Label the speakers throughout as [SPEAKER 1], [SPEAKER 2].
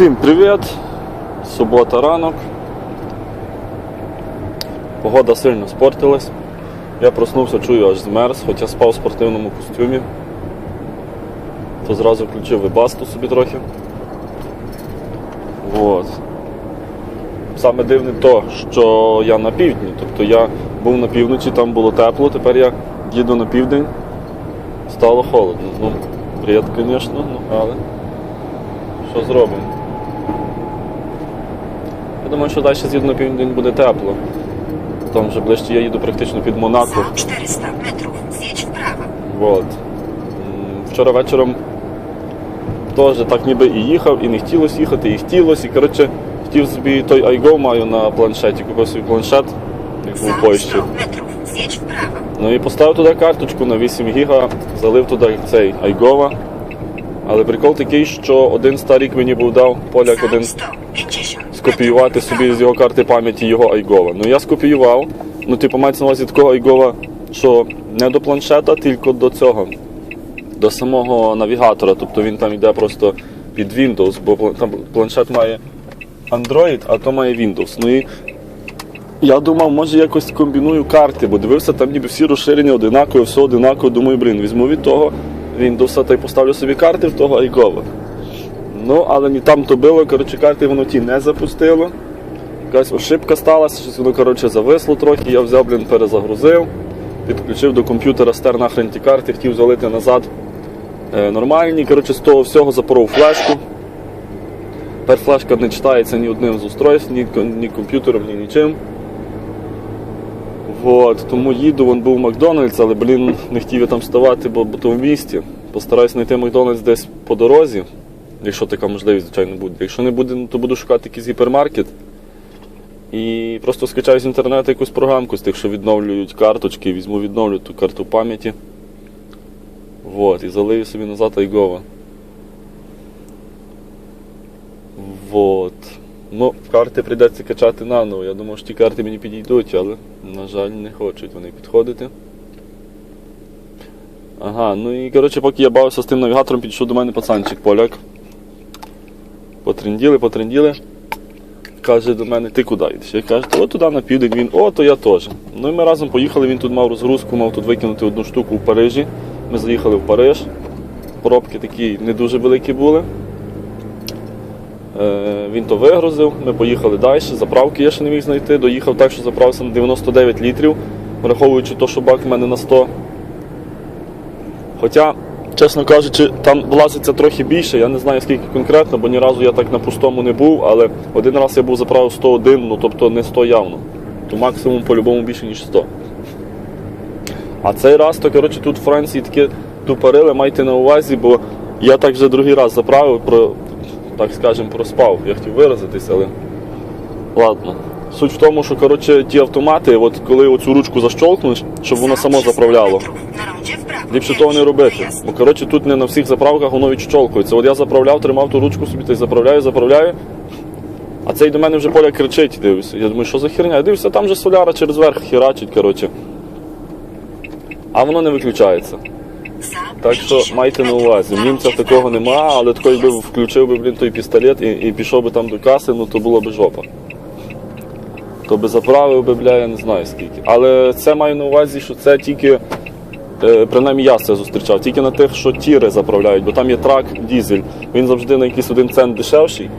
[SPEAKER 1] Всім привіт! Субота ранок. Погода сильно спортилась. Я проснувся, чую, аж змерз, хоча спав в спортивному костюмі. То зразу включив вибасту собі трохи. Вот. Саме дивне то, що я на півдні. Тобто я був на півночі, там було тепло, тепер я їду на південь, стало холодно. Ну, бред, звісно, ну, але що зробимо? Я думаю, що далі з'їду на південь буде тепло. Там вже ближче я їду практично під Монако.
[SPEAKER 2] За 400 metrów zjedź w prawo.
[SPEAKER 1] Вот. Вчора вечором теж так ніби і їхав, і не хотілося їхати, і хотілося. І коротше, хотів собі той iGo маю на планшеті, купив собі планшет, як був в Польщі.
[SPEAKER 2] 100 metrów zjedź w prawo.
[SPEAKER 1] Ну і поставив туди карточку на 8 гіга, залив туди цей iGo. Але прикол такий, що один старік мені був дав, поляк один
[SPEAKER 2] 150
[SPEAKER 1] скопіювати собі з його карти пам'яті його айгова. Ну я скопіював. Ну, типу, мається на увазі такого айгова, що не до планшета, тільки до цього, до самого навігатора. Тобто він там йде просто під Windows, бо там планшет має Android, а то має Windows. Ну і я думав, може якось комбіную карти, бо дивився, там ніби всі розширення одинакові, все одинаково. Думаю, блін, візьму від того Windows та й поставлю собі карти в того айгова. Ну, але не там то було, коротше, карти воно ті не запустило. Якась ошибка сталася, щось воно коротше, зависло трохи, я взяв, блін, перезагрузив, підключив до комп'ютера, стер нахрен ті карти, хотів залити назад е, нормальні. Коротше, з того всього запоров флешку. Тепер флешка не читається ні одним з устройств, ні, ні комп'ютером, ні нічим. Вот, тому їду, вон був Макдональдс, але, блін, не хотів я там вставати, бо, бо то в місті. Постараюсь знайти Макдональдс десь по дорозі, якщо така можливість, звичайно, буде. Якщо не буде, ну, то буду шукати якийсь гіпермаркет. І просто скачаю з інтернету якусь програмку з тих, що відновлюють карточки, візьму відновлю ту карту пам'яті. Вот, і залию собі назад айгова. Вот. Ну, карти прийдеться качати наново. Я думав, що ті карти мені підійдуть, але, на жаль, не хочуть вони підходити. Ага, ну і коротше, поки я бавився з тим навігатором, підійшов до мене пацанчик поляк. Потренділи, потренділи. Каже до мене, ти куди йдеш? Я кажу, от туди на південь він, о, то я теж. Ну і ми разом поїхали, він тут мав розгрузку, мав тут викинути одну штуку в Парижі. Ми заїхали в Париж. Пробки такі не дуже великі були. Е, він то вигрузив, ми поїхали далі, заправки я ще не міг знайти. Доїхав так, що заправився на 99 літрів, враховуючи те, що бак в мене на 100. Хоча, чесно кажучи, там влазиться трохи більше, я не знаю скільки конкретно, бо ні разу я так на пустому не був, але один раз я був заправив 101, ну тобто не 100 явно. То максимум по-любому більше, ніж 100. А цей раз, то коротше, тут в Франції таке тупорили, майте на увазі, бо я так вже другий раз заправив, про, так скажемо, проспав. Я хотів виразитися, але ладно. Суть в тому, що коротше, ті автомати, от коли оцю ручку защолкнеш, щоб воно само заправляло. Ліпше того не робити. Бо коротше тут не на всіх заправках воно відщолкується. От я заправляв, тримав ту ручку собі та й заправляю, заправляю. А цей до мене вже поля кричить, дивлюся. Я думаю, що за херня? Я дивлюся, там же соляра через верх херачить, коротше. А воно не виключається. Так що майте на увазі. В німцях такого нема, але такий би включив би, блін, той пістолет і, і пішов би там до каси, ну то було б жопа. То би заправив би, бля, я не знаю скільки. Але це маю на увазі, що це тільки, принаймні я це зустрічав, тільки на тих, що тіри заправляють, бо там є трак, дізель. Він завжди на якийсь один цент дешевший.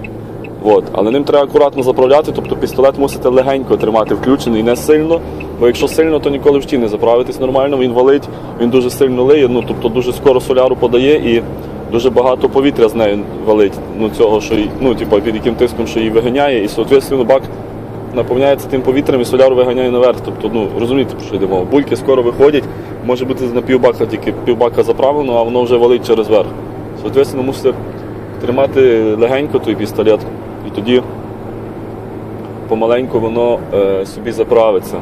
[SPEAKER 1] От. Але ним треба акуратно заправляти, тобто пістолет мусите легенько тримати включений, не сильно. Бо якщо сильно, то ніколи в не заправитись нормально, він валить, він дуже сильно лиє, ну тобто дуже скоро соляру подає і дуже багато повітря з нею валить. Ну цього, що ну, типу, під яким тиском, що її виганяє, і соответственно бак наповняється тим повітрям і соляру виганяє наверх. Тобто, ну розумієте, про що йде мова. Бульки скоро виходять, може бути на півбака тільки півбака заправлено, а воно вже валить через верх. Соответственно, мусите тримати легенько той пістолет, і тоді помаленьку воно е, собі заправиться.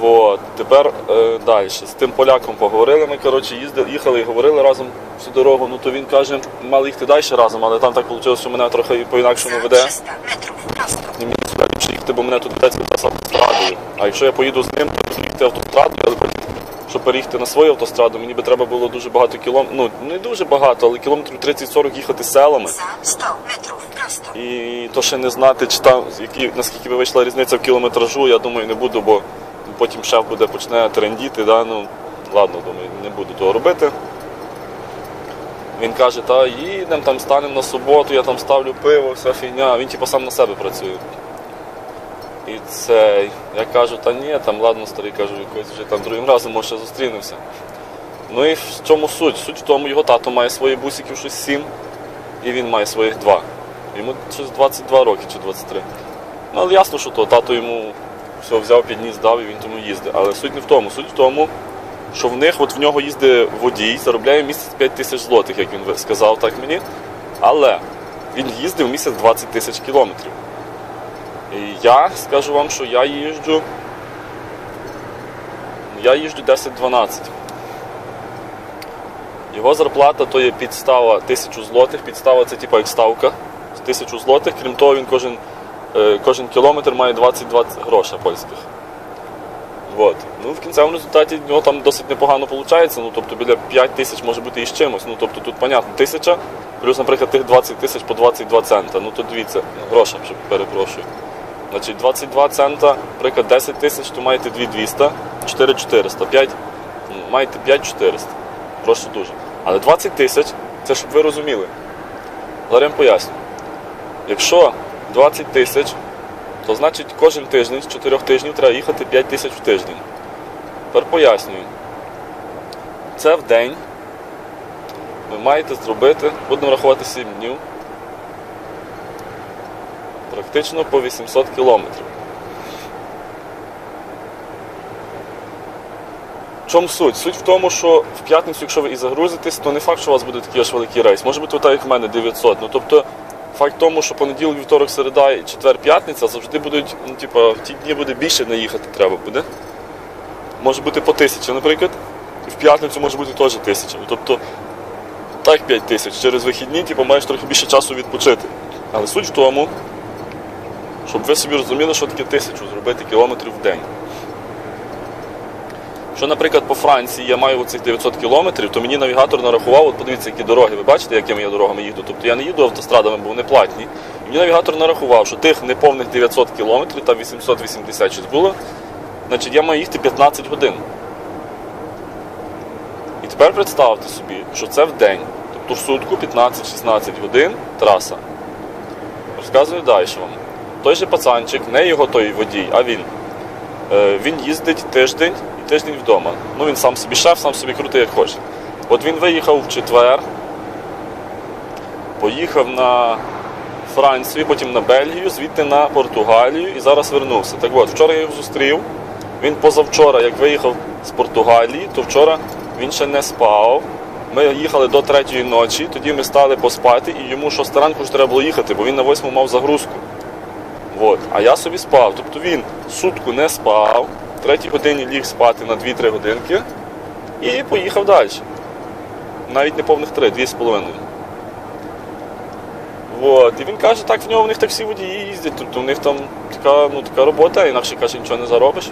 [SPEAKER 1] Вот. Тепер е, далі. З тим поляком поговорили. Ми коротше, їздили, їхали і говорили разом всю дорогу. Ну то він каже, мали їхати далі разом, але там так вийшло, що мене трохи по-інакшому веде.
[SPEAKER 2] 300 metrów prosto.
[SPEAKER 1] І мені сюди бо мене тут ведеться якраз автострадою. А якщо я поїду з ним, то їхати автострадою, але щоб переїхати на свою автостраду, мені би треба було дуже багато кілометрів, ну не дуже багато, але кілометрів 30-40 їхати селами.
[SPEAKER 2] Za 100 metrów prosto.
[SPEAKER 1] І то ще не знати, чи там які, наскільки би вийшла різниця в кілометражу, я думаю, не буду, бо потім шеф буде почне трендіти. Да? Ну, ладно, думаю, не буду того робити. Він каже, та їдемо, там станемо на суботу, я там ставлю пиво, вся фігня. Він типу сам на себе працює. І це, я кажу, та ні, там ладно, старий, кажу, якось вже там другим разом може зустрінемося. Ну і в чому суть? Суть в тому, його тато має свої бусиків щось сім, і він має своїх два. Йому щось 22 роки чи 23. Ну, але ясно, що то тато йому все взяв, підніс, дав і він тому їздить. Але суть не в тому. Суть в тому, що в них, от в нього їздить водій, заробляє місяць 5 тисяч злотих, як він сказав так мені. Але він їздив місяць 20 тисяч кілометрів. Я скажу вам, що я їжджу. Я їжджу 10-12. Його зарплата то є підстава 1000 злотих. Підстава це типа як ставка. 1000 злотих. Крім того, він кожен, е, кожен кілометр має 20-20 грошей польських. Вот. Ну, в кінцевому результаті в нього там досить непогано виходить. Ну, тобто біля 5 тисяч може бути і з чимось. Ну, тобто тут, понятно, тисяча, плюс, наприклад, тих 20 тисяч по 22 цента. Ну, то дивіться, грошей, вже перепрошую. Значить, 22 цента, наприклад, 10 тисяч, то маєте 2200, 4400, 5, ну, маєте 5400. Прошу дуже. Але 20 тисяч, це щоб ви розуміли. Я поясню. Якщо 20 тисяч, то значить кожен тиждень з 4 тижнів треба їхати 5 тисяч в тиждень. Тепер пояснюю. Це в день ви маєте зробити, будемо рахувати 7 днів, практично по 800 кілометрів. Чому суть? Суть в тому, що в п'ятницю, якщо ви і загрузитесь, то не факт, що у вас буде такий аж великий рейс. Може бути так, як в мене 900. Ну тобто, факт в тому, що понеділок, вівторок, середа і четвер, п'ятниця завжди будуть, ну, типа, в ті дні буде більше наїхати треба буде. Може бути по тисячі, наприклад. І в п'ятницю може бути теж тисяча. Ну, тобто, так 5 тисяч. Через вихідні, типу, маєш трохи більше часу відпочити. Але суть в тому, щоб ви собі розуміли, що таке тисячу зробити кілометрів в день. Що, наприклад, по Франції я маю оцих 900 кілометрів, то мені навігатор нарахував, от подивіться, які дороги. Ви бачите, якими я дорогами їду. Тобто я не їду автострадами, бо вони платні. І мені навігатор нарахував, що тих неповних 900 кілометрів, там 880 щось було, значить я маю їхати 15 годин. І тепер представте собі, що це в день. Тобто в сутку 15-16 годин траса. Розказую далі вам. Той же пацанчик, не його той водій, а він. Е, Він їздить тиждень і тиждень вдома. Ну він сам собі шеф, сам собі крутий, як хоче. От він виїхав в четвер, поїхав на Францію, потім на Бельгію, звідти на Португалію і зараз вернувся. Так от, вчора я його зустрів. Він позавчора, як виїхав з Португалії, то вчора він ще не спав. Ми їхали до третьої ночі, тоді ми стали поспати, і йому шоста ранку ж треба було їхати, бо він на восьму мав загрузку. От. А я собі спав. Тобто він сутку не спав, в третій годині ліг спати на 2-3 годинки і поїхав далі. Навіть не повних 3, 2,5. От. І він каже, так в нього в них таксі водії їздять, тобто в них там така, ну, така робота, інакше каже, нічого не заробиш.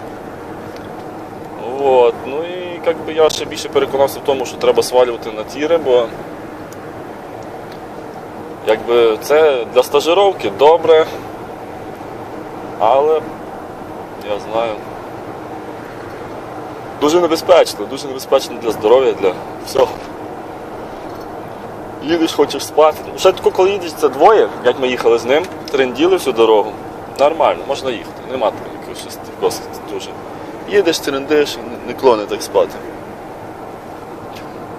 [SPEAKER 1] От. Ну і як я ще більше переконався в тому, що треба свалювати на тіри, бо якби це для стажировки добре. Але я знаю. Дуже небезпечно, дуже небезпечно для здоров'я, для всього. Їдеш, хочеш спати. Ще тако, коли їдеш, це двоє, як ми їхали з ним, тренділи всю дорогу. Нормально, можна їхати. Нема такого щось досить дуже. Їдеш, трендиш, не- клони так спати.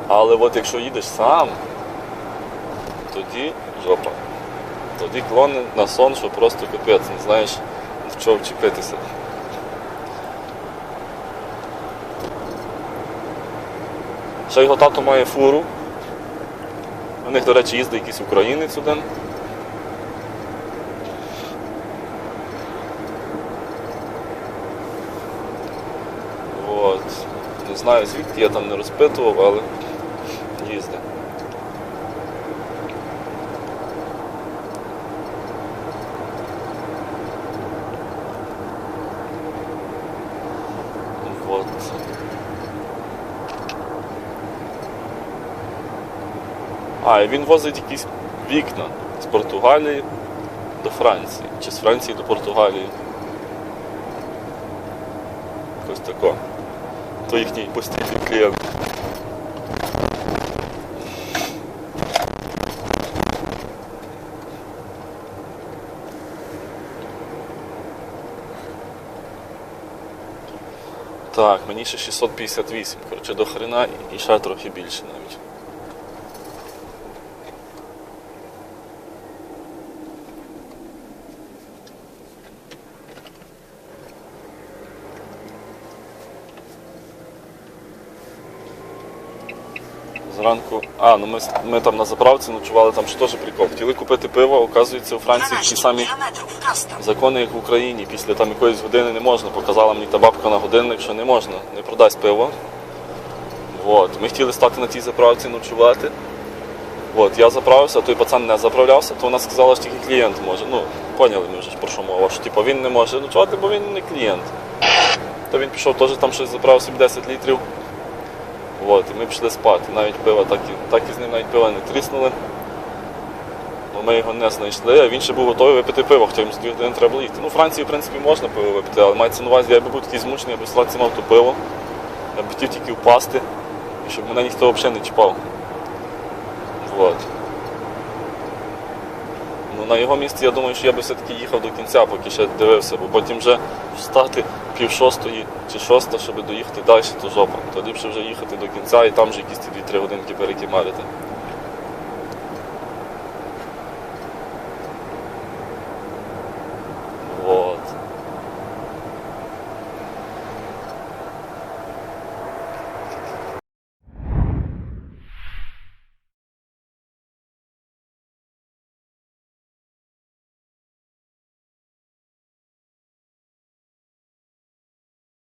[SPEAKER 1] Але от якщо їдеш сам, тоді жопа. Тоді клони на сон, що просто капець, не знаєш чого вчепитися. Ще його тато має фуру. У них, до речі, їздить якийсь українець один. От. Не знаю звідки я там не розпитував, але вот А, і він возить якісь вікна з Португалії до Франції, чи з Франції до Португалії. Ось тако. То їхній постійний клієнт. Так, мені ще 658. Коротше, до хрена і ще трохи більше навіть. Зранку. А, ну ми, ми там на заправці ночували, там що теж прикол. Хотіли купити пиво, оказується, у Франції ті самі закони, як в Україні. Після там якоїсь години не можна. Показала мені та бабка на годинник, що не можна, не продасть пиво. От. Ми хотіли стати на тій заправці ночувати. От, я заправився, а той пацан не заправлявся, то вона сказала, що тільки клієнт може. Ну, поняли ми вже про що мова, що типу, він не може ночувати, бо він не клієнт. То він пішов теж там щось заправив собі 10 літрів. От, і ми пішли спати. Навіть пива так і, так і з ним навіть пива не тріснули. Бо ми його не знайшли, а він ще був готовий випити пиво, хоча йому години треба було їхати. Ну, у Франції, в принципі, можна пиво випити, але мається на увазі, я би був такий змучений, я б сладці мав то пиво. Я б хотів тільки впасти, і щоб мене ніхто взагалі не чіпав. Вот. Ну, на його місці я думаю, що я би все-таки їхав до кінця, поки ще дивився, бо потім вже встати пів шостої чи шоста, щоб доїхати далі, то жопа. То ліпше вже їхати до кінця і там вже якісь ті 2-3 годинки перекимарити.